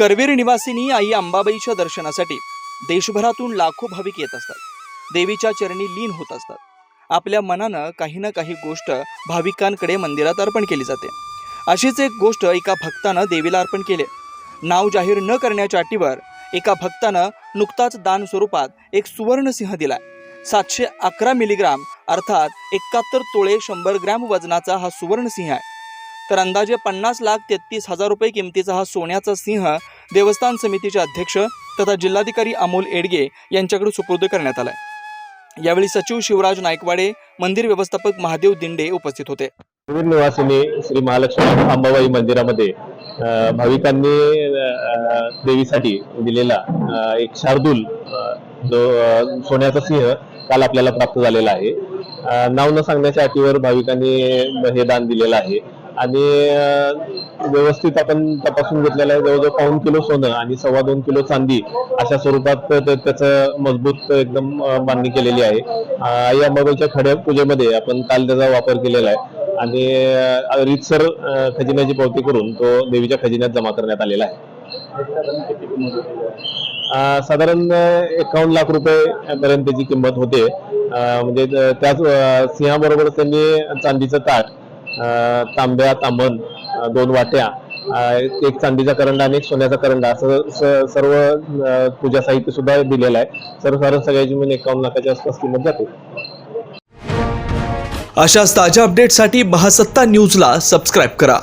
करवीर निवासिनी आई अंबाबाईच्या दर्शनासाठी देशभरातून लाखो भाविक येत असतात. देवीच्या चरणी लीन होत असतात. आपल्या मनानं काही ना काही गोष्ट भाविकांकडे मंदिरात अर्पण केली जाते. अशीच एक गोष्ट एका भक्तानं देवीला अर्पण केले. नाव जाहीर न करण्याच्या अटीवर एका भक्तानं नुकताच दान स्वरूपात एक सुवर्णसिंह दिला सातशे अकरा मिलीग्राम अर्थात एकाहत्तर तोळे शंभर ग्रॅम वजनाचा हा सुवर्णसिंह आहे. तर अंदाजे पन्नास लाख तेहतीस हजार रुपये किमतीचा हा सोन्याचा सिंह देवस्थान समितीचे अध्यक्ष तथा जिल्हाधिकारी अमोल एडगे यांच्याकडे सुपूर्द करण्यात आलाय. यावेळी सचिव शिवराज नायकवाडे मंदिर व्यवस्थापक महादेव दिंडे उपस्थित होते. निवासिनी श्री महालक्ष्मी अंबाबाई मंदिरामध्ये भाविकांनी देवीसाठी दिलेला एक शार्दूल जो सोन्याचा सिंह काल आपल्याला प्राप्त झालेला आहे. नाव न सांगण्याच्या अटीवर भाविकांनी हे दान दिलेलं आहे. आणि व्यवस्थित आपण तपासून घेतलेलं आहे. जवळजवळ पाऊन किलो सोनं आणि सव्वा दोन किलो चांदी अशा स्वरूपात त्याचं मजबूत एकदम अ, बांधणी केलेली आहे. या मगलच्या खड्या पूजेमध्ये आपण काल त्याचा वापर केलेला आहे. आणि रितसर रीतसर खजिन्याची पावती करून तो देवीच्या खजिन्यात जमा करण्यात आलेला आहे. साधारण एकावन्न लाख रुपये पर्यंत त्याची किंमत होते. म्हणजे त्याच सिंहाबरोबर त्यांनी चांदीचं ताट तांब्या तांबण दोन वाट्या एक चांदीचा करंडा आणि एक सोन्याचा करंडा असं सर्व पूजा साहित्य सुद्धा दिलेलं आहे. सर्वसाधारण सगळ्याची मिळून एकावन्न लाखाच्या आसपास किंमत जाते. अशाच ताज्या अपडेटसाठी महासत्ता न्यूजला सबस्क्राईब करा.